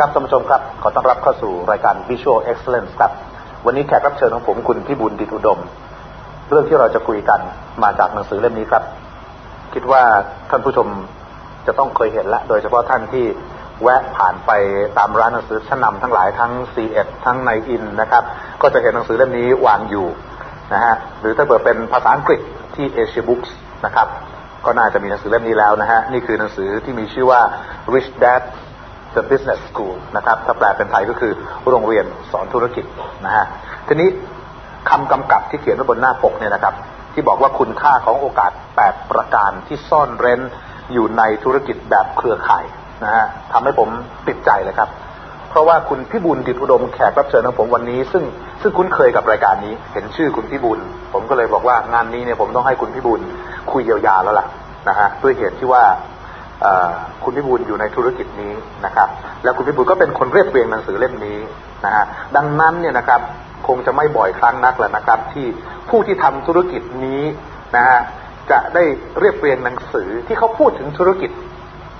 ครับท่านผู้ชมครับ ขอต้อนรับเข้าสู่รายการ Visual Excellence ครับ วันนี้แขกรับเชิญของผมคุณพิบูลดิตอุดม เรื่องที่เราจะคุยกันมาจากหนังสือเล่มนี้ครับ คิดว่าท่านผู้ชมจะต้องเคยเห็นและโดยเฉพาะท่านที่แวะผ่านไปตามร้านหนังสือชั้นนำทั้งหลายทั้ง c ีเอ็ดทั้งในอินนะครับ ก็จะเห็นหนังสือเล่มนี้วางอยู่นะฮะหรือถ้าเกิดเป็นภาษาอังกฤษที่ Asia Books นะครับก็น่าจะมีหนังสือเล่มนี้แล้วนะฮะนี่คือหนังสือที่มีชื่อว่า Rich Dad The Business School นะครับถ้าแปลเป็นไทยก็คือโรงเรียนสอนธุรกิจนะฮะทีนี้คำกำกับที่เขียนไว้บนหน้าปกเนี่ยนะครับ ที่บอกว่าคุณค่าของโอกาส 8 ประการที่ซ่อนเร้นอยู่ในธุรกิจแบบเครือข่ายนะฮะทำให้ผมติดใจเลยครับ เพราะว่าคุณพิบูลดิตอุดมแขกรับเชิญของผมวันนี้ ซึ่งซึ่งคุ้นเคยกับรายการนี้ เห็นชื่อคุณพิบูลผมก็เลยบอกว่างานนี้เนี่ยผมต้องให้คุณพิบูลคุยยาวๆแล้วล่ะนะฮะด้วยเหตุที่ว่า คุณพิบูลอยู่ในธุรกิจนี้นะครับ แล้วคุณพิบูลก็เป็นคนเรียบเรียงหนังสือเล่มนี้นะฮะดังนั้นเนี่ยนะครับคงจะไม่บ่อยครั้งนักแล้วนะครับ ที่ผู้ที่ทำธุรกิจนี้นะฮะจะได้เรียบเรียงหนังสือที่เขาพูดถึงธุรกิจ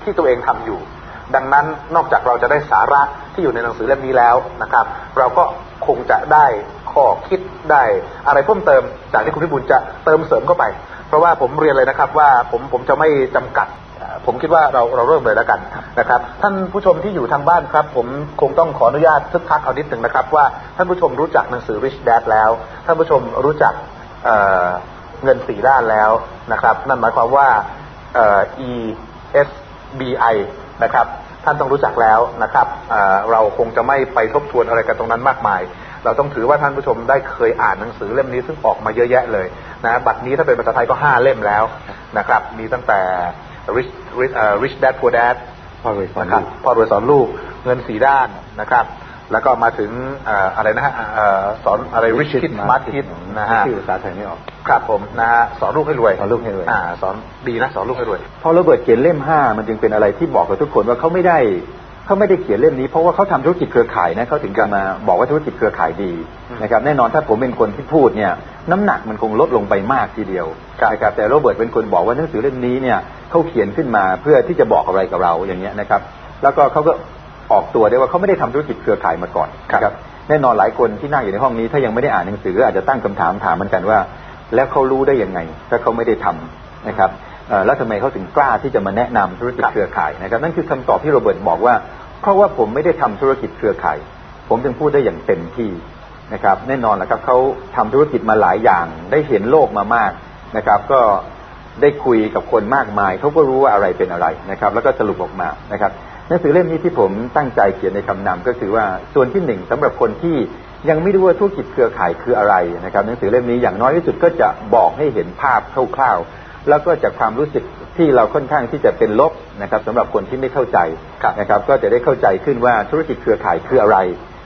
ที่ตัวเองทำอยู่ ดังนั้นนอกจากเราจะได้สาระที่อยู่ในหนังสือเล่มนี้แล้วนะครับ เราก็คงจะได้ข้อคิดได้อะไรเพิ่มเติมจากที่คุณพิบูลจะเติมเสริมเข้าไป เพราะว่าผมเรียนเลยนะครับว่าผมผมจะไม่จำกัด ผมคิดว่าเราเราเริ่มเลยแล้วกันนะครับ ท่านผู้ชมที่อยู่ทางบ้านครับ ผมคงต้องขออนุญาตทึกทักเอานิดหนึ่งนะครับ ว่าท่านผู้ชมรู้จักหนังสือ Rich Dad แล้ว ท่านผู้ชมรู้จักเเงินสี่ด้านแล้วนะครับ นั่นหมายความว่า E S B I นะครับท่านต้องรู้จักแล้วนะครับเราคงจะไม่ไปทบทวนอะไรกันตรงนั้นมากมาย เราต้องถือว่าท่านผู้ชมได้เคยอ่านหนังสือเล่มนี้ซึ่งออกมาเยอะแยะเลยนะบัตรนี้ถ้าเป็นภาษาไทยก็ห้าเล่มแล้วนะครับ มีตั้งแต่ rich rich uh, rich dad poor dad พ่อรวยสอนนะครับพ่อรวยสอนลูกเงินสีด้านนะครับ แล้วก็มาถึงอะไรนะฮะสอนอะไร rich kid smart kid นะฮะชื่อภาษาไทยไม่ออกครับผมนะฮะสอนลูกให้รวยสอนลูกให้รวยอ่าสอนดีนะสอนลูกให้รวยพอโรเบิร์ตเขียนเล่มห้ามันจึงเป็นอะไรที่บอกกับทุกคนว่าเขาไม่ได้ เขาไม่ได้เขียนเล่มนี้เพราะว่าเขาทำธุรกิจเครือข่ายนะเขาถึงจะมาบอกว่าธุรกิจเครือข่ายดีนะครับแน่นอนถ้าผมเป็นคนที่พูดเนี่ยน้ำหนักมันคงลดลงไปมากทีเดียวนะครับแต่โรเบิร์ตเป็นคนบอกว่าหนังสือเล่มนี้เนี่ยเขาเขียนขึ้นมาเพื่อที่จะบอกอะไรกับเราอย่างเงี้ยนะครับ แล้วก็เขาก็ออกตัวได้ว่าเขาไม่ได้ทำธุรกิจเครือข่ายมาก่อนครับแน่นอนหลายคนที่นั่งอยู่ในห้องนี้ถ้ายังไม่ได้อ่านหนังสืออาจจะตั้งคำถามถามเหมือนกันว่า แล้วเขารู้ได้ยังไง ถ้าเขาไม่ได้ทำนะครับ แล้วทำไมเขาถึงกล้าที่จะมาแนะนำธุรกิจเครือข่ายนะครับ นั่นคือคำตอบที่โรเบิร์ตบอกว่า เพราะว่าผมไม่ได้ทำธุรกิจเครือข่าย ผมจึงพูดได้อย่างเต็มที่นะครับ แน่นอนแหละครับเขาทำธุรกิจมาหลายอย่าง ได้เห็นโลกมามากนะครับ ก็ได้คุยกับคนมากมายเขาก็รู้ว่าอะไรเป็นอะไรนะครับ แล้วก็สรุปออกมานะครับหนังสือเล่มนี้ที่ผมตั้งใจเขียนในคำนำก็คือว่าส่วนที่หนึ่งสำหรับคนที่ยังไม่รู้ว่าธุรกิจเครือข่ายคืออะไรนะครับ หนังสือเล่มนี้อย่างน้อยที่สุดก็จะบอกให้เห็นภาพคร่าวๆ แล้วก็จากความรู้สึกที่เราค่อนข้างที่จะเป็นลบนะครับสำหรับคนที่ไม่เข้าใจนะครับ ก็จะได้เข้าใจขึ้นว่าธุรกิจเครือข่ายคืออะไร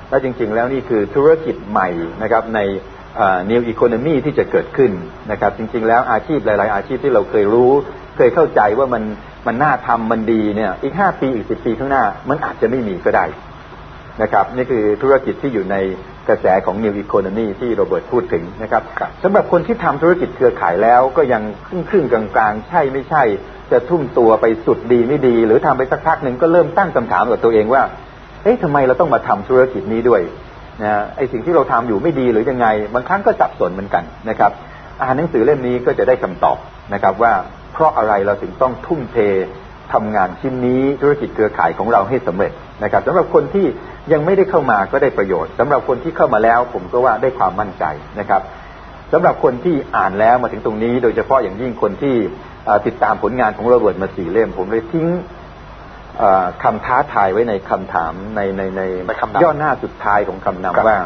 และจริง ๆ แล้วนี่คือธุรกิจใหม่นะครับใน new economy ที่จะเกิดขึ้นนะครับ จริง ๆ แล้วอาชีพหลาย ๆ อาชีพที่เราเคยรู้ เคยเข้าใจว่ามันมันน่าทำมันดีเนี่ยอีกห้าปีอีกสิบปีข้างหน้า มันอาจจะไม่มีก็ได้ นะครับ นี่คือธุรกิจที่อยู่ในกระแสของ New Economy ที่โรเบิร์ตพูดถึงนะครับสำหรับคนที่ทำธุรกิจเครือข่ายแล้วก็ยังครึ่งครึ่งกลางๆ ใช่ไม่ใช่ จะทุ่มตัวไปสุดดีไม่ดี หรือทำไปสักพักหนึ่งก็เริ่มตั้งคำถามกับตัวเองว่า เอ๊ะทำไมเราต้องมาทำธุรกิจนี้ด้วยนะไอสิ่งที่เราทำอยู่ไม่ดีหรือยังไง บางครั้งก็สับสนเหมือนกันนะครับอ่านหนังสือเล่มนี้ก็จะได้คำตอบนะครับว่าเพราะอะไรเราถึงต้องทุ่มเท ทำงานชิ้นนี้ธุรกิจเครือข่ายของเราให้สำเร็จนะครับสำหรับคนที่ยังไม่ได้เข้ามาก็ได้ประโยชน์สำหรับคนที่เข้ามาแล้ว ผมก็ว่าได้ความมั่นใจนะครับสำหรับคนที่อ่านแล้วมาถึงตรงนี้ โดยเฉพาะอย่างยิ่งคนที่ติดตามผลงานของโรเบิร์ตมาสี่เล่ม ผมเลยทิ้งคำท้าทายไว้ในคำถามในในในย่อหน้าสุดท้ายของคำนำว่า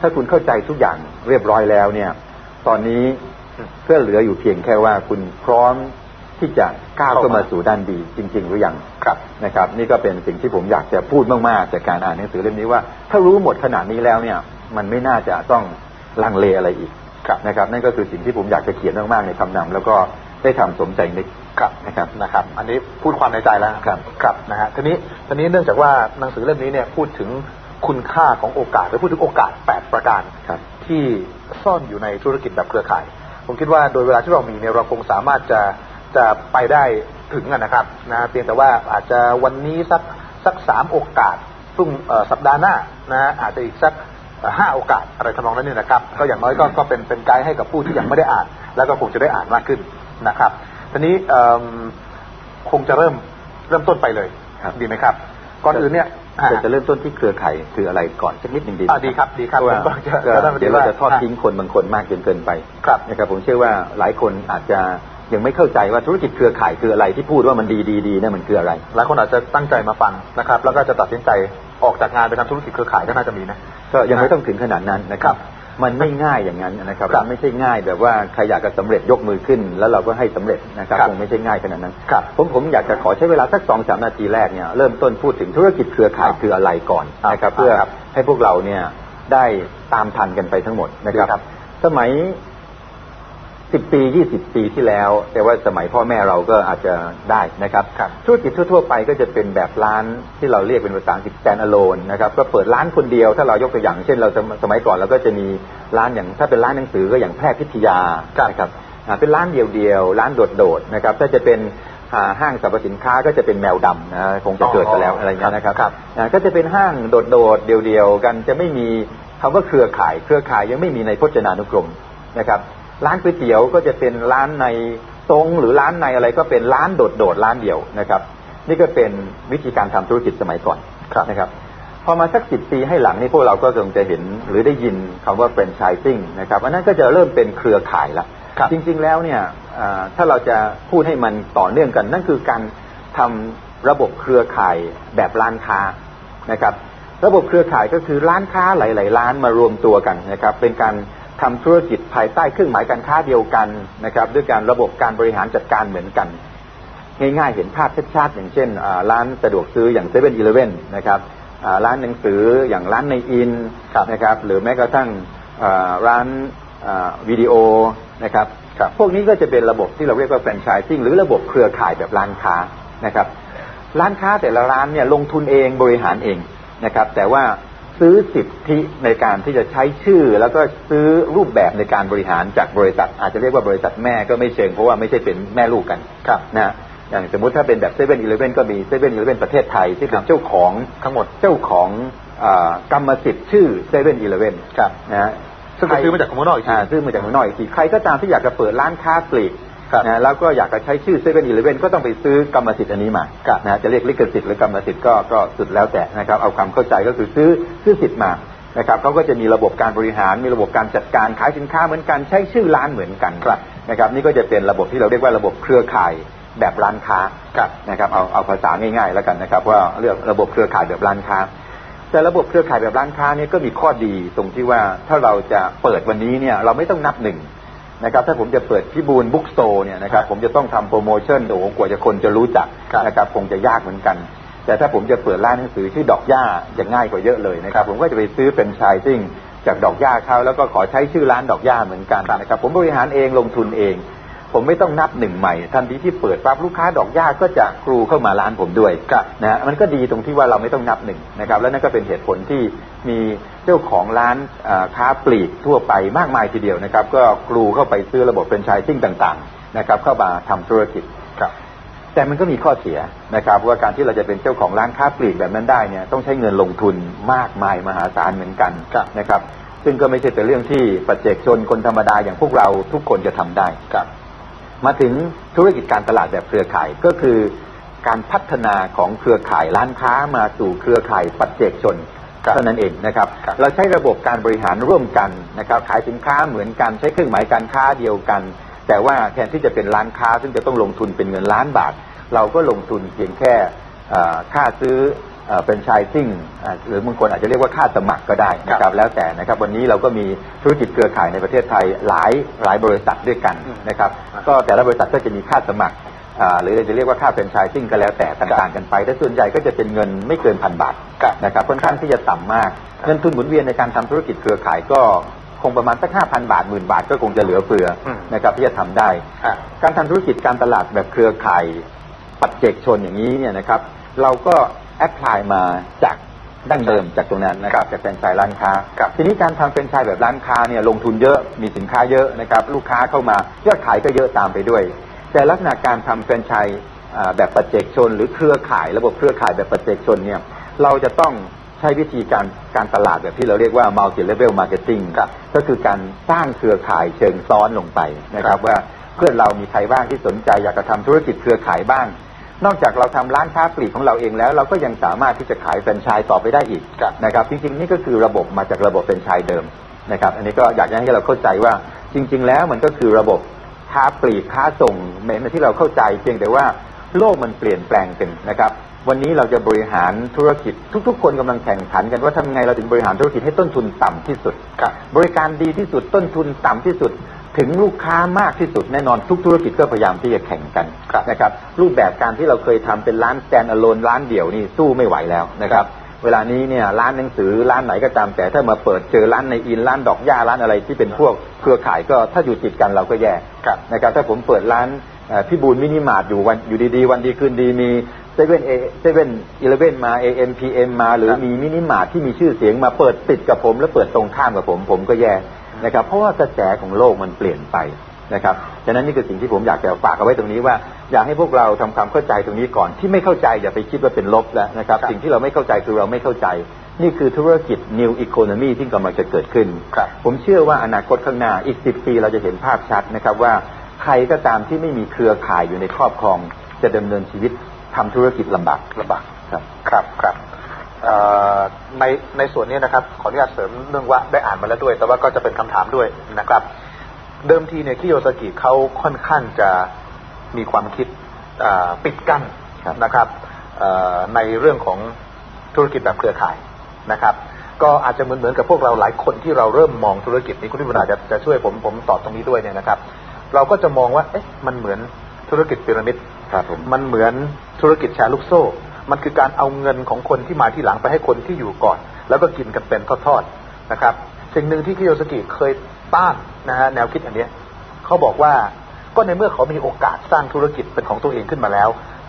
ถ้าคุณเข้าใจทุกอย่างเรียบร้อยแล้วเนี่ย ตอนนี้เพื่อเหลืออยู่เพียงแค่ว่าคุณพร้อม ที่จะก้าวเข้ามาสู่ด้านดีจริง ๆ หรือยังครับนะครับ นี่ก็เป็นสิ่งที่ผมอยากจะพูดมากๆจากการอ่านหนังสือเล่มนี้ว่า ถ้ารู้หมดขนาดนี้แล้วเนี่ย มันไม่น่าจะต้องลังเลอะไรอีกนะครับนั่นก็คือสิ่งที่ผมอยากจะเขียนมากๆในคำนำแล้วก็ได้ทำสมใจนึกครับนะครับนะครับ อันนี้พูดความในใจแล้วครับครับนะฮะทีนี้ทีนี้เนื่องจากว่าหนังสือเล่มนี้เนี่ยพูดถึงคุณค่าของโอกาสหรือพูดถึงโอกาสแปดประการที่ซ่อนอยู่ในธุรกิจแบบเครือข่าย ผมคิดว่าโดยเวลาที่เรามีเนี่ยเราคงสามารถจะ จะไปได้ถึงนะครับนะเพียงแต่ว่าอาจจะวันนี้สักสักสามโอกาสพรุ่งเอ่อสัปดาห์หน้านะฮะอาจจะอีกสักเอ่อห้าโอกาสอะไรทำนองนั้นเนี่ยนะครับ ก็อย่างน้อยก็ก็เป็นเป็นไกด์ให้กับผู้ที่ยังไม่ได้อ่าน แล้วก็คงจะได้อ่านมากขึ้นนะครับทีนี้เอิ่มคงจะเริ่มเริ่มต้นไปเลยครับดีไหมครับก่อนอื่นเนี่ยอ่าจะจะเริ่มต้นที่เครือข่ายคืออะไรก่อนสักนิดหนึ่งดีไหมอ่าดีครับดีครับเพาะว่าผมก็จะก็จะได้ไม่เดี๋ยวเราว่าจะทอดทิ้งคนบางคนมากจนเกินไปครับนะครับผมเชื่อว่าหลายคนอาจจะ ยังไม่เข้าใจว่าธุรกิจเครือข่ายคืออะไรที่พูดว่ามันดีดีดีเนี่ยมันคืออะไรหลายคนอาจจะตั้งใจมาฟังนะครับ แล้วก็จะตัดสินใจออกจากงานไปทำธุรกิจเครือข่ายก็น่าจะมีนะก็ยังไม่ต้องถึงขนาดนั้นนะครับ มันไม่ง่ายอย่างนั้นนะครับครับมันไม่ใช่ง่ายแบบว่าใครอยากจะสำเร็จยกมือขึ้น แล้วเราก็ให้สำเร็จนะครับครับคงไม่ใช่ง่ายขนาดนั้นครับผมผมอยากจะขอใช้เวลาสักสองสามนาทีแรกเนี่ยเริ่มต้นพูดถึงธุรกิจเครือข่ายครับคืออะไรก่อนนะครับครับเพื่อครับให้พวกเราเนี่ยได้ตามทันกันไปทั้งหมดนะครับดีครับสมัย สิบปียี่สิบปีที่แล้ว แต่ว่าสมัยพ่อแม่เราก็อาจจะได้นะครับครับธุรกิจทั่วๆไปก็จะเป็นแบบร้านที่เราเรียกเป็นภาษาอังกฤษ stand alone นะครับก็เปิดร้านคนเดียวถ้าเรายกตัวอย่าง เช่นเราสมสมัยก่อนเราก็จะมีร้านอย่างถ้าเป็นร้านหนังสือก็อย่างแพร่พิทยาครับนะครับอ่าเป็นร้านเดียวๆร้านโดดๆนะครับถ้าจะเป็นอ่าห้างสรรพสินค้าก็จะเป็นแมวดำนะคงจะเกิดไปแล้วอะไรเงี้ยนะครับครับอ่าก็จะเป็นห้างโดดๆเดียวๆกันจะไม่มีคำว่าเครือข่าย เครือข่ายยังไม่มีในพจนานุกรมนะครับ ร้านก๋วยเตี๋ยวก็จะเป็นร้านในตรงหรือร้านในอะไรก็เป็นร้านโดดๆร้านเดียวนะครับ นี่ก็เป็นวิธีการทำธุรกิจสมัยก่อนครับนะครับ พอมาสักสิบปีให้หลังนี่พวกเราก็คงจะเห็นหรือได้ยินคำว่า franchising นะครับอันนั้นก็จะเริ่มเป็นเครือข่ายละครับจริงๆแล้วเนี่ยอ่าถ้าเราจะพูดให้มันต่อเนื่องกัน นั่นคือการทำระบบเครือข่ายแบบร้านค้านะครับ ระบบเครือข่ายก็คือร้านค้าหลาย ๆ ร้านมารวมตัวกันนะครับ เป็นการ ทำธุรกิจภายใต้เครื่องหมายการค้าเดียวกันนะครับ ด้วยการระบบการบริหารจัดการเหมือนกัน ง่ายๆเห็นภาพชัดๆอย่างเช่นร้านสะดวกซื้ออย่างเซเว่นอีเลเว่นนะครับร้านหนังสืออย่างร้านในอินนะครับหรือแม้กระทั่งร้านวิดีโอนะครับพวกนี้ก็จะเป็นระบบที่เราเรียกว่าแฟรนไชส์ซิ่งหรือระบบเครือข่ายแบบร้านค้านะครับ ร้านค้าแต่ละร้านเนี่ยลงทุนเองบริหารเองนะครับ แต่ว่า ซื้อสิทธิในการที่จะใช้ชื่อ แล้วก็ซื้อรูปแบบในการบริหารจากบริษัท อาจจะเรียกว่าบริษัทแม่ก็ไม่เชิงเพราะว่าไม่ใช่เป็นแม่ลูกกันครับนะอย่างสมมุติถ้าเป็นแบบเซเว่นอีเลฟเว่นก็มีเซเว่นอีเลฟเว่นประเทศไทยที่เป็นเจ้าของทั้งหมดเจ้าของอ่ากรรมสิทธิ์ชื่อเซเว่นอีเลฟเว่นครับนะฮะซึ่งไปซื้อมาจากของเมืองนอกอีกทีาซื้อมาจากเมืองนอกอีกทีใครก็ตามที่อยากจะเปิดร้านค้าปลีกครับ นะแล้วก็อยากจะใช้ชื่อเซเว่นอีเลฟเว่นก็ต้องไปซื้อกรรมสิทธิ์อันนี้มาครับนะจะเรียกลิขสิทธิ์หรือกรรมสิทธิ์ก็ก็สุดแล้วแต่นะครับเอาความเข้าใจก็คือซื้อซื้อสิทธิ์มานะครับเขาก็จะมีระบบการบริหารมีระบบการจัดการขายสินค้าเหมือนกันใช้ชื่อร้านเหมือนกันครับนะครับนี่ก็จะเป็นระบบที่เราเรียกว่าระบบเครือข่ายแบบร้านค้าครับนะครับเอาเอาภาษาง่ายๆ แล้วกันนะครับ ว่าเรื่องระบบเครือข่ายแบบร้านค้า แต่ระบบเครือข่ายแบบร้านค้าเนี่ยก็มีข้อดีตรงที่ว่าถ้าเราจะเปิดวันนี้เนี่ยเราไม่ต้องนับหนึ่ง นะครับถ้าผมจะเปิดพิบูลบุ๊กสโตร์เนี่ยนะครับครับผมจะต้องทำโปรโมชั่นโอ้โหกว่าจะคนจะรู้จักครับนะครับคงจะยากเหมือนกัน แต่ถ้าผมจะเปิดร้านหนังสือชื่อดอกหญ้าจะง่ายกว่าเยอะเลยนะครับผมก็จะไปซื้อเป็นชายซิ่งจากดอกหญ้าเขาแล้วก็ขอใช้ชื่อร้านดอกหญ้าเหมือนกันนะครับผมบริหารเองลงทุนเอง ผมไม่ต้องนับหนึ่งใหม่ทันทีที่เปิดปั๊บลูกค้าดอกหญ้าก็จะกรูเข้ามาร้านผมด้วยนะฮะมันก็ดีตรงที่ว่าเราไม่ต้องนับหนึ่งนะครับ แล้วนั่นก็เป็นเหตุผลที่มีเจ้าของร้านอ่าค้าปลีกทั่วไปมากมายทีเดียวนะครับ ก็กรูเข้าไปซื้อระบบเป็นชายซิ่งต่างๆนะครับ เข้ามาทำธุรกิจครับแต่มันก็มีข้อเสียนะครับว่าการที่เราจะเป็นเจ้าของร้านค้าปลีกแบบนั้นได้เนี่ยต้องใช้เงินลงทุนมากมายมหาศาลเหมือนกันครับนะครับ ซึ่งก็ไม่ใช่เป็นเรื่องที่ปัจเจกชนคนธรรมดาอย่างพวกเราทุกคนจะทำได้ครับ มาถึงธุรกิจการตลาดแบบเครือข่ายก็คือการพัฒนาของเครือข่ายร้านค้ามาสู่เครือข่ายปัจเจกชนครับเท่านั้นเองนะครับครับเราใช้ระบบการบริหารร่วมกันนะครับขายสินค้าเหมือนกันใช้เครื่องหมายการค้าเดียวกัน แต่ว่าแทนที่จะเป็นร้านค้าซึ่งจะต้องลงทุนเป็นเงินล้านบาท เราก็ลงทุนเพียงแค่เอ่อค่าซื้อ เอ่อเป็นชายซิ่งอ่าหรือบางคนอาจจะเรียกว่าค่าสมัครก็ได้นะคครัรับบแล้วแต่นะครับวันนี้เราก็มีธุรกิจเครือข่ายในประเทศไทยหลายหลายบริษัทด้วยกันอืมนะครับก็แต่ละบริษัทก็จะมีค่าสมัครอ่าหรือเราจะเรียกว่าค่าเป็นชายซิ่งก็แล้วแต่ต่างๆกันไป แต่ส่วนใหญ่ก็จะเป็นเงินไม่เกินพันบาทครับนะครับค่อนข้างที่จะต่ำมากเงินทุนหมุนเวียนในการทำธุรกิจเครือข่ายก็คงประมาณสักห้าพันบาทหมื่นบาทก็คงจะเหลือเฟืออมนะครับที่จะทำได้อ่าการทำธุรกิจการตลาดแบบเครือข่ายปัจเจกชนอย่างนี้เนี่ยนะครับ เราก็ แอพพลายมาจากดั้งเดิมจากตรงนั้นนะครับจากแฟรนไชส์ร้านค้าครับทีนี้การทำแฟรนไชส์แบบร้านค้าเนี่ยลงทุนเยอะมีสินค้าเยอะนะครับลูกค้าเข้ามายอดขายก็เยอะตามไปด้วย แต่ลักษณะการทำแฟรนไชส์อ่าแบบปัจเจกชน หรือเครือข่ายระบบเครือข่ายแบบปัจเจกชนเนี่ยเราจะต้องช้วิธีการการตลาดแบบที่เราเรียกว่า multi level marketing ครับก็คือการสร้างเครือข่ายเชิงซ้อนลงไปนะคครัรับบว่าเพื่อนเรามีใครบ้างที่สนใจอยากจะทำธุรกิจเครือข่ายบ้าง นอกจากเราทำร้านค้าปลีกของเราเองแล้ว เราก็ยังสามารถที่จะขายแฟรนไชส์ต่อไปได้อีกครับนะครับ จริงๆ นี่ก็คือระบบมาจากระบบแฟรนไชส์เดิมนะครับ อันนี้ก็อยากจะให้เราเข้าใจว่าจริง ๆ แล้วมันก็คือระบบค้าปลีกค้าส่งเหมือนที่เราเข้าใจ เพียงแต่ว่าโลกมันเปลี่ยนแปลงกันนะครับ วันนี้เราจะบริหารธุรกิจทุก ๆ คนกำลังแข่งขันกันว่าทำไงเราถึงบริหารธุรกิจให้ต้นทุนต่ำที่สุดครับบริการดีที่สุดต้นทุนต่ำที่สุด ถึงลูกค้ามากที่สุดแน่นอนทุกธุรกิจก็พยายามที่จะแข่งกันครับนะครับรูปแบบการที่เราเคยทำเป็นร้าน stand alone ร้านเดี่ยวนี่สู้ไม่ไหวแล้วนะครับ เวลานี้เนี่ยร้านหนังสือร้านไหนก็ตามแต่ถ้ามาเปิดเจอร้านในอินร้านดอกหญ้าร้านอะไรที่เป็นพวกเครือข่ายก็ถ้าอยู่ติดกันเราก็แย่ครับนะครับถ้าผมเปิดร้านเอ่อพี่บูลมินิมาร์ทอยู่วันอยู่ดีๆ วันดีคืนดีมีเซเว่นเอเซเว่นอีเลเว่นมา AM PM มา หรือครับมีมินิมาร์ทที่มีชื่อเสียงมาเปิดติดกับผม แล้วเปิดตรงข้ามกับผมผมก็แย่ นะครับ เพราะว่ากระแสของโลกมันเปลี่ยนไปนะครับฉะนั้นนี่คือสิ่งที่ผมอยากจะฝากเอาไว้ตรงนี้ว่าอยากให้พวกเราทำความเข้าใจตรงนี้ก่อนที่ไม่เข้าใจอย่าไปคิดว่าเป็นลบแล้วนะครับครับ สิ่งที่เราไม่เข้าใจคือเราไม่เข้าใจ นี่คือธุรกิจ new economy ที่กำลังจะเกิดขึ้นครับผมเชื่อว่าอนาคตข้างหน้าอีกสิปีเราจะเห็นภาพชัดนะครับว่าใครก็ตามที่ไม่มีเครือข่ายอยู่ในครอบครอง จะดำเนินชีวิตทำธุรกิจลำบากลำบากครับครับครับเอ่อ ในในส่วนนี้นะครับ ขออนุญาตเสริมเรื่องว่าได้อ่านมาแล้วด้วย แต่ว่าก็จะเป็นคำถามด้วยนะครับ เดิมทีเนี่ยคิโยสกิเขาค่อนข้างจะมีความคิดอ่าปิดกั้นครับนะครับเอ่อในเรื่องของธุรกิจแบบเครือข่ายนะครับ ก็อาจจะเหมือนเหมือนกับพวกเราหลายคนที่เราเริ่มมองธุรกิจนี้คุณพิบูลอาจจะจะช่วยผมผมตอบตรงนี้ด้วยเนี่ยนะครับ เราก็จะมองว่าเอ๊ะมันเหมือนธุรกิจพีระมิดครับผมมันเหมือนธุรกิจแชร์ลูกโซ่ มันคือการเอาเงินของคนที่มาที่หลังไปให้คนที่อยู่ก่อน แล้วก็กินกันเป็นทอดๆนะครับ สิ่งหนึ่งที่คิโยสกิเคยต้านนะฮะแนวคิดอันเนี้ยเขาบอกว่าก็ในเมื่อเขามีโอกาสสร้างธุรกิจเป็นของตัวเองขึ้นมาแล้ว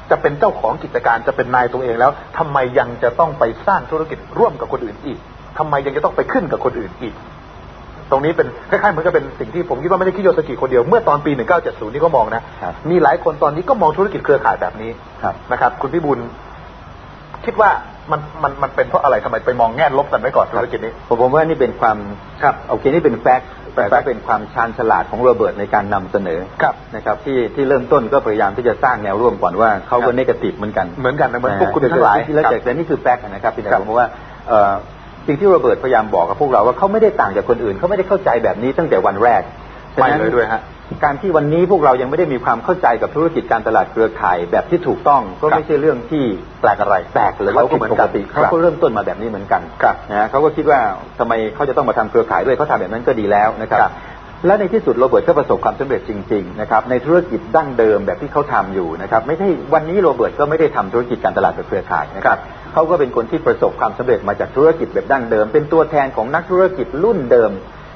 จะเป็นเจ้าของกิจการจะเป็นนายตัวเองแล้วทำไมยังจะต้องไปสร้างธุรกิจร่วมกับคนอื่นอีกทำไมยังจะต้องไปขึ้นกับคนอื่นอีก ตรงนี้เป็นคล้ายๆเหมือนกับเป็นสิ่งที่ผมคิดว่าไม่ได้คิโยสกิคนเดียวเมื่อตอนปี 1970 นี่ก็มองนะครับมีหลายคนตอนนี้ก็มองธุรกิจเครือข่ายแบบนี้ครับนะครับ คุณพิบูล คิดว่ามันมันมันเป็นเพราะอะไรทำไมไปมองแง่ลบกันไว้ก่อนธุรกิจนี้ผมผมว่านี่เป็นความครับโอเคนี่เป็นแฟกต์เป็นแต่ fact เป็นความชาญฉลาดของโรเบิร์ตในการนำเสนอครับนะครับที่ที่เริ่มต้นก็พยายามที่จะสร้างแนวร่วมก่อนว่าเขาครัก็บเนกาทีฟเหมือนกันเหมือนกันนะเหมือนพวกคุณนะฮะทั้งหลายแล้วครับแต่แต่นี่คือแฟกต์นะครับพี่ครันาบผมว่าเอ่อสิ่งที่โรเบิร์ตพยายามบอกกับพวกเราว่าเขาไม่ได้ต่างจากคนอื่นเขาไม่ได้เข้าใจแบบนี้ตั้งแต่วันแรกไม่ฉะนั้นเลยด้วยฮะ การที่วันนี้พวกเรายังไม่ได้มีความเข้าใจกับธุรกิจการตลาดเครือข่ายแบบที่ถูกต้องก็ครับไม่ใช่เรื่องที่แปลกอะไรแปลกหรือว่าเขาก็ผิดเหมือนปกักนติครับเขาก็เริ่มต้นมาแบบนี้เหมือนกันครับนะฮะเขาก็คิดว่าทำไมเขาจะต้องมาทำเครือข่ายด้วยเขาทำแบบนั้นก็ดีแล้วนะครับครับและในที่สุดโรเบิร์ตก็ประสบความสำเร็จจริงๆนะครับในธุรกิจดั้งเดิมแบบที่เขาทำอยู่นะครับไม่ใช่วันนี้โรเบิร์ตก็ไม่ได้ทำธุรกิจการตลาดแบบเครือข่ายนะครับเขาก็เป็นคนที่ประสบความสำเร็จมาจากธุรกิจแบบดั้งเดิม เป็นตัวแทนของนักธุรกิจรุ่นเดิม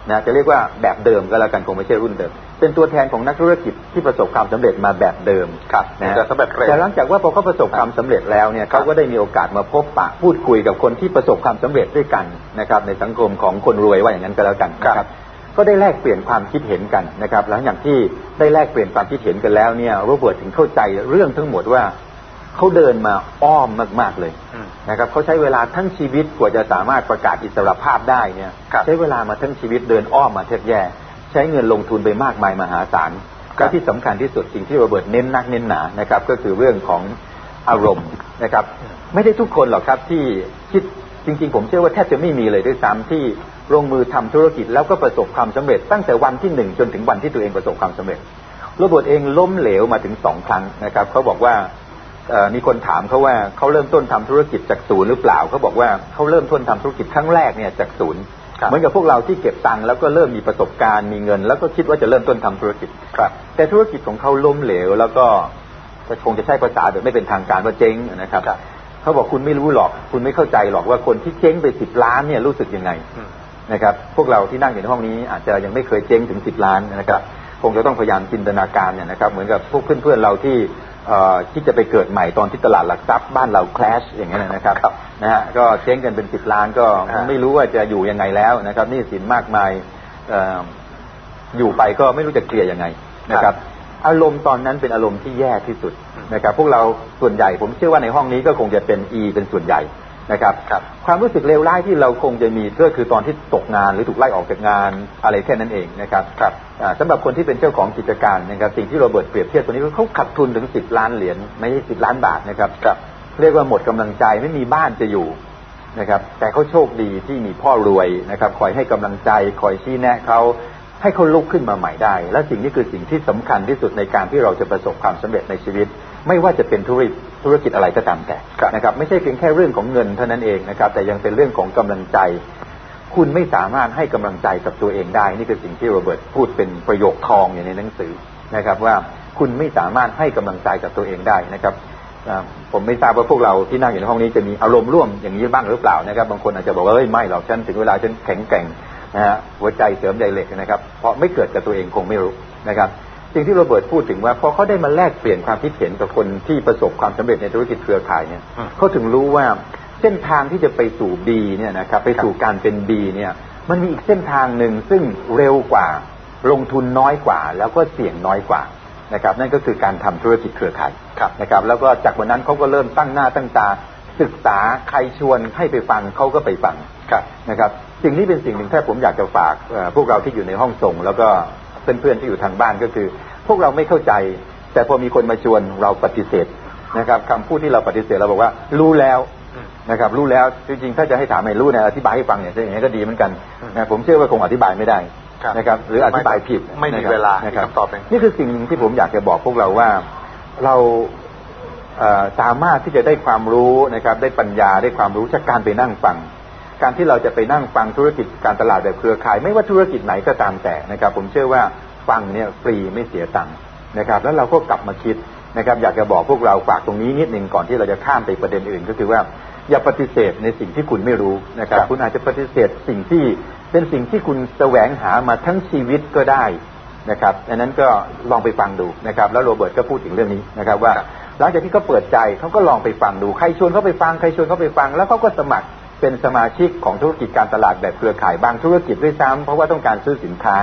นะจะเรียกว่าแบบเดิมก็แล้วกันคงไม่ใช่รุ่นเดิม เป็นตัวแทนของนักธุรกิจที่ประสบความสำเร็จมาแบบเดิมครับนะฮะจะสำเร็จเร็วแต่หลังจากว่าพอเขาประสบความสำเร็จแล้วเนี่ยเขาก็ได้มีโอกาสมาพบปะพูดคุยกับคนที่ประสบความสำเร็จด้วยกันนะครับในสังคมของคนรวยว่าอย่างนั้นก็แล้วกันนะคครัรับบก็ได้แลกเปลี่ยนความคิดเห็นกันนะครับหลังจากที่ได้แลกเปลี่ยนความคิดเห็นกันแล้วเนี่ยโรเบิร์ตถึงเข้าใจเรื่องทั้งหมดว่า เขาเดินมาอ้อมมากๆเลยอืมนะครับเขาใช้เวลาทั้งชีวิตกว่าจะสามารถประกาศอิสรภาพได้เนี่ยครับใช้เวลามาทั้งชีวิตเดินอ้อมมาแทบแย่ ใช้เงินลงทุนไปมากมายมหาศาลครัและบที่สำคัญที่สุดสิ่งที่โรเบิร์ตเน้นนักเน้นหนานะครับ ก็คือเรื่องของอารมณ์นะครับ ไม่ได้ทุกคนหรอกครับที่คิดจริงๆ ผมเชื่อว่าแทบจะไม่มีเลยด้วยซ้ำที่ลงมือทำธุรกิจแล้วก็ประสบความสำเร็จ ตั้งแต่วันที่หนึ่งจนถึงวันที่ตัวเองประสบความสำเร็จโรเบิร์ตเองล้มเหลวมาถึงสองครั้งนะครับเขาบอกว่าเอ่อ มีคนถามเขาว่าเขาเริ่มต้นทำธุรกิจจากศูนย์หรือเปล่าเขาบอกว่าเขาเริ่มต้นทำธุรกิจครั้งแรกเนี่ยจากศูนย์ครับเหมือนกับพวกเราที่เก็บตังค์แล้วก็เริ่มมีประสบการณ์มีเงิน แล้วก็คิดว่าจะเริ่มต้นทำธุรกิจครับ แต่ธุรกิจของเขาล้มเหลว แล้วก็จะคงจะใช้ภาษาแบบไม่เป็นทางการว่าเจ๊งนะครับครับเขาบอกคุณไม่รู้หรอก คุณไม่เข้าใจหรอกว่าคนที่เจ๊งไปสิบล้านเนี่ยรู้สึกยังไงอืมนะครับ พวกเราที่นั่งอยู่ในห้องนี้อาจจะยังไม่เคยเจ๊งถึงสิบล้านนะครับ คงจะต้องพยายามจินตนาการเนี่ยนะครับ เหมือนกับพวกเพื่อนๆเราที่เอ่อ ที่จะไปเกิดใหม่ตอนที่ตลาดหลักทรัพย์บ้านเราคลชอย่างนั้นนะครับครับนะฮะก็เจ๊งกันเป็นสิบล้านก็ฮะไม่รู้ว่าจะอยู่ยังไงแล้วนะครับหนี่สินมากมายเอ่ออยู่ไปก็ไม่รู้จะเกลี่ยยังไงนะครับ อารมณ์ตอนนั้นเป็นอารมณ์ที่แย่ที่สุดนะครับ พวกเราส่วนใหญ่ผมเชื่อว่าในห้องนี้ก็คงจะเป็น E เป็นส่วนใหญ่ นะครับครับความรู้สึกเลวร้ายที่เราคงจะมีก็คือตอนที่ตกงานหรือถูกไล่ออกจากงานอะไรแค่นั้นเองนะครับครับอ่าสำหรับคนที่เป็นเจ้าของกิจการนะครับสิ่งที่โรเบิร์ตเปรียบเทียบตัวนี้คือเขาขาดทุนถึงสิบล้านเหรียญไม่ใช่สิบล้านบาทนะครับครับ เรียกว่าหมดกำลังใจไม่มีบ้านจะอยู่นะครับแต่เขาโชคดีที่มีพ่อรวยนะครับคอยให้กำลังใจคอยชี้แนะเขาให้เขาลุกขึ้นมาใหม่ได้ และสิ่งนี้คือสิ่งที่สำคัญที่สุดในการที่เราจะประสบความสำเร็จในชีวิต ไม่ว่าจะเป็นธุรกิจธุรกิจอะไรก็ตามแต่ครับนะครับ ไม่ใช่เพียงแค่เรื่องของเงินเท่านั้นเองนะครับ แต่ยังเป็นเรื่องของกำลังใจ คุณไม่สามารถให้กำลังใจกับตัวเองได้ นี่คือสิ่งที่โรเบิร์ตพูดเป็นประโยคทองอยู่ในหนังสือนะครับ ว่าคุณไม่สามารถให้กำลังใจกับตัวเองได้นะครับอ่าผมไม่ทราบว่าพวกเราที่นั่งอยู่ในห้องนี้จะมีอารมณ์ร่วมอย่างนี้บ้างหรือเปล่านะครับ บางคนอาจจะบอกว่าเฮ้ยไม่หรอกฉันถึงเวลาฉันแข็งแกร่งนะฮะหัวใจเสริมใยเหล็กนะครับ เพราะไม่เกิดกับตัวเองคงไม่รู้นะครับ สิ่งที่โรเบิร์ตพูดถึงว่าพอเขาได้มาแลกเปลี่ยนความคิดเห็นกับคนที่ประสบความสำเร็จในธุรกิจเครือข่ายเนี่ยอืมเขาถึงรู้ว่าเส้นทางที่จะไปสู่ดีเนี่ยนะครับไปสู่การเป็นดีเนี่ยมันมีอีกเส้นทางหนึ่งซึ่งเร็วกว่าลงทุนน้อยกว่า แล้วก็เสี่ยงน้อยกว่านะครับนั่นก็คือการทำธุรกิจเครือข่ายครับนะครับแล้วก็จากวันนั้นเขาก็เริ่มตั้งหน้าตั้งตาศึกษาใครชวนให้ไปฟังเขาก็ไปฟังครับนะครับสิ่งนี้เป็นสิ่งหนึ่งที่ผมอยากจะฝากเอ่อพวกเราที่อยู่ในห้องส่ง แล้วก็ เพื่อนๆที่อยู่ทางบ้านก็คือ พวกเราไม่เข้าใจ แต่พอมีคนมาชวนเราปฏิเสธนะครับคำพูดที่เราปฏิเสธเราบอกว่า รู้แล้วอืมนะครับ รู้แล้วจริงๆถ้าจะให้ถามไม่รู้เนี่ยอธิบายให้ฟังเนี่ยอย่างนี้ก็ดีเหมือนกันอืมนะผมเชื่อว่าคงอธิบายไม่ได้ครับนะครับ หรืออธิบายผิดไม่มีนะครับเวลานะครับอีกคำตอบหนึ่งนี่คือสิ่งหนึ่งที่ผมอยากจะบอกพวกเราว่าเราเอ่อสามารถที่จะได้ความรู้นะครับ ได้ปัญญาได้ความรู้จากการไปนั่งฟัง การที่เราจะไปนั่งฟังธุรกิจการตลาดแบบเครือข่าย ไม่ว่าธุรกิจไหนก็ตามแต่นะครับ ผมเชื่อว่าฟังเนี่ยฟรีไม่เสียตังค์นะครับ แล้วเราก็กลับมาคิดนะครับ อยากจะบอกพวกเราฝากตรงนี้นิดหนึ่งก่อนที่เราจะข้ามไปประเด็นอื่น ก็คือว่าอย่าปฏิเสธในสิ่งที่คุณไม่รู้นะครับครับคุณอาจจะปฏิเสธสิ่งที่เป็นสิ่งที่คุณแสวงหามาทั้งชีวิตก็ได้นะครับอันนั้นก็ลองไปฟังดูนะครับ แล้วโรเบิร์ตก็พูดถึงเรื่องนี้นะครับ ว่าครับหลังจากที่เขาเปิดใจเขาก็ลองไปฟังดู ใครชวนเขาไปฟังใครชวนเขาไปฟัง แล้วเขาก็สมัคร เป็นสมาชิกของธุรกิจการตลาดแบบเครือข่ายบางธุรกิจด้วยซ้ำเพราะว่าต้องการซื้อสินค้า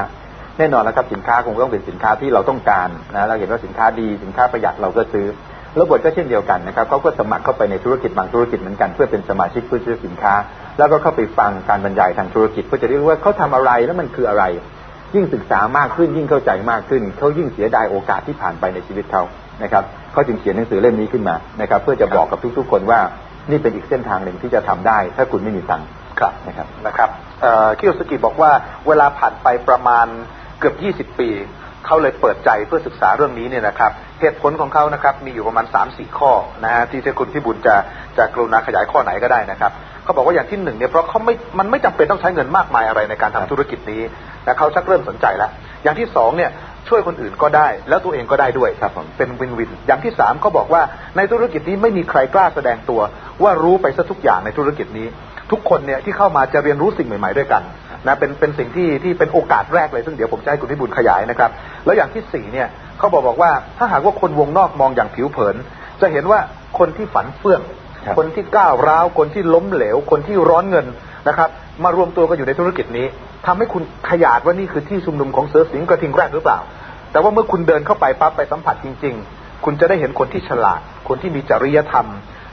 แน่นอนแล้วครับสินค้าคงต้องเป็นสินค้าที่เราต้องการนะเราเห็นว่าสินค้าดีสินค้าประหยัดเราก็ซื้อระบบก็เช่นเดียวกันนะครับเขาก็สมัครเข้าไปในธุรกิจบางธุรกิจเหมือนกันเพื่อเป็นสมาชิกเพื่อซื้อสินค้า แล้วก็เข้าไปฟังการบรรยายทางธุรกิจเพื่อจะได้รู้ว่าเขาทำอะไรแล้วมันคืออะไร ยิ่งศึกษามากขึ้นยิ่งเข้าใจมากขึ้นเขายิ่งเสียดายโอกาสที่ผ่านไปในชีวิตเขานะครับเขาจึงเขียนหนังสือเล่มนี้ขึ้นมานะครับ เพื่อจะบอกกับทุกๆ คนว่า นี่เป็นอีกเส้นทางหนึ่งที่จะทำได้ ถ้าคุณไม่มีตังค์ครับนะครับนะครับเอ่อคิโยสกิบอกว่าเวลาผ่านไปประมาณเกือบ 20 ปี เขาเลยเปิดใจเพื่อศึกษาเรื่องนี้เนี่ยนะครับ เหตุผลของเขานะครับมีอยู่ประมาณ 3-4 ข้อนะฮะที่ที่คุณพี่บุญจะจะกรุณาขยายข้อไหนก็ได้นะครับเขาบอกว่าอย่างที่หนึ่งเนี่ยเพราะเขาไม่ มันไม่จำเป็นต้องใช้เงินมากมายอะไรในการทำครับธุรกิจนี้แต่เขาชักเริ่มสนใจแล้ว อย่างที่สองเนี่ย ช่วยคนอื่นก็ได้ แล้วตัวเองก็ได้ด้วยครับผมเป็นวินวิน อย่างที่สามเขาบอกว่าในธุรกิจนี้ไม่มีใครกล้าแสดงตัว ว่ารู้ไปซะทุกอย่างในธุรกิจนี้ ทุกคนเนี่ยที่เข้ามาจะเรียนรู้สิ่งใหม่ ๆด้วยกันนะเป็นเป็นสิ่งที่ที่เป็นโอกาสแรกเลยซึ่งเดี๋ยวผมจะให้คุณพิบูลขยายนะครับ แล้วอย่างที่สี่เนี่ยเขาบอกบอกว่าถ้าหากว่าคนวงนอกมองอย่างผิวเผิน จะเห็นว่าคนที่ฝันเฟื่อง คนที่ก้าวร้าวคนที่ล้มเหลว คนที่ร้อนเงินนะครับ มารวมตัวกันอยู่ในธุรกิจนี้ทำให้คุณขยาดว่านี่คือที่ชุมนุมของเสือสิงห์กระทิงแรดหรือเปล่า แต่ว่าเมื่อคุณเดินเข้าไปปั๊บไปสัมผัสจริง ๆ คุณจะได้เห็นคนที่ฉลาด คนที่มีจริยธรรม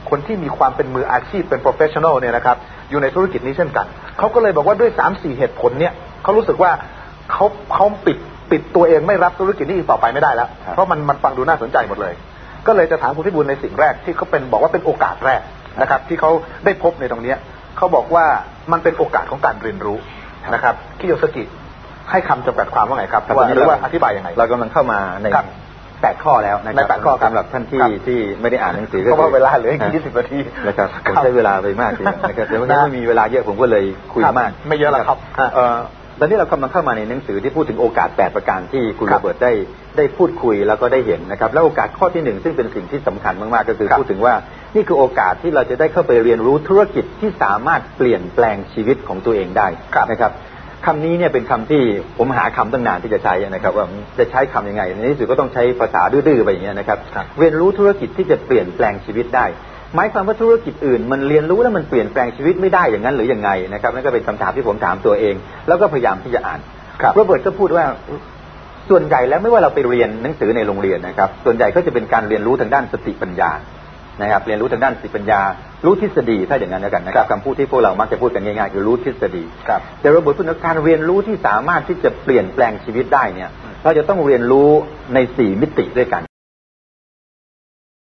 คนที่มีความเป็นมืออาชีพเป็น professional เนี่ยนะครับอยู่ในธุรกิจนี้เช่นกันเขาก็เลยบอกว่าด้วยสามสี่เหตุผลเนี่ยเขารู้สึกว่าเขาเขาปิดปิดตัวเองไม่รับธุรกิจนี้อีกต่อไปไม่ได้แล้ว เพราะมันมันฟังดูน่าสนใจหมดเลย ก็เลยจะถามคุณพิบูลในสิ่งแรกที่เขาเป็นบอกว่าเป็นโอกาสแรกนะครับ ที่เขาได้พบในตรงเนี้ยเขาบอกว่ามันเป็นโอกาสของการเรียนรู้นะครับคิโยสกิให้คำจำกัดความว่าไงครับครับว่าตอนนี้หรือว่าเราอธิบายยังไง เรากำลังเข้ามาในครับแปดข้อแล้วนะคในรับแปดข้อครับสำหรับท่านที่ครับที่ไม่ได้อ่านหนังสือก็เพราะว่าคือเวลาเหลืออีก20นาทีนะครับผมครับใช้เวลาไปมากทีเดียวนะครับแต่ว่ายังไม่มีเวลาเยอะผมก็เลยคุยครับมาก ไม่เยอะหรอกครับเอ่อ ตอนนี้เรากำลังเข้ามาในหนังสือที่พูดถึงโอกาส 8 ประการที่คุณครัโรบเบิร์ตได้ได้พูดคุยแล้วก็ได้เห็นนะครับ แล้วโอกาสข้อที่หนึ่งซึ่งเป็นสิ่งที่สำคัญมากๆ ก็คือครับพูดถึงว่านี่คือโอกาสที่เราจะได้เข้าไปเรียนรู้ธุรกิจที่สามารถเปลี่ยนแปลงชีวิตของตัวเองได้ครับนะครับ คำนี้เนี่ยเป็นคำที่ผมหาคำตั้งนานที่จะใช้นะครับ ว่าจะใช้คำยังไงในที่สุดก็ต้องใช้ภาษาดื้อๆไปอย่างเงี้ยนะครับครับ เรียนรู้ธุรกิจที่จะเปลี่ยนแปลงชีวิตได้หมายความว่าธุรกิจอื่นมันเรียนรู้แล้วมันเปลี่ยนแปลงชีวิตไม่ได้อย่างนั้นหรือยังไงนะครับนั่นก็เป็นคำถามที่ผมถามตัวเอง แล้วก็พยายามที่จะอ่านครับโรเบิร์ตก็พูดว่าส่วนใหญ่แล้วไม่ว่าเราไปเรียนหนังสือในโรงเรียนนะครับ ส่วนใหญ่ก็จะเป็นการเรียนรู้ทางด้านสติปัญญานะครับ เรียนรู้ทางด้านสติปัญญา รู้ทฤษฎีถ้าอย่างนั้นแล้วกันนะครับคำพูดที่พวกเรามักจะพูดกันง่ายๆคือรู้ทฤษฎีครับแต่ระบบพูดถึงการเรียนรู้ที่สามารถที่จะเปลี่ยนแปลงชีวิตได้เนี่ยเราจะต้องเรียนรู้ในสี่มิติด้วยกัน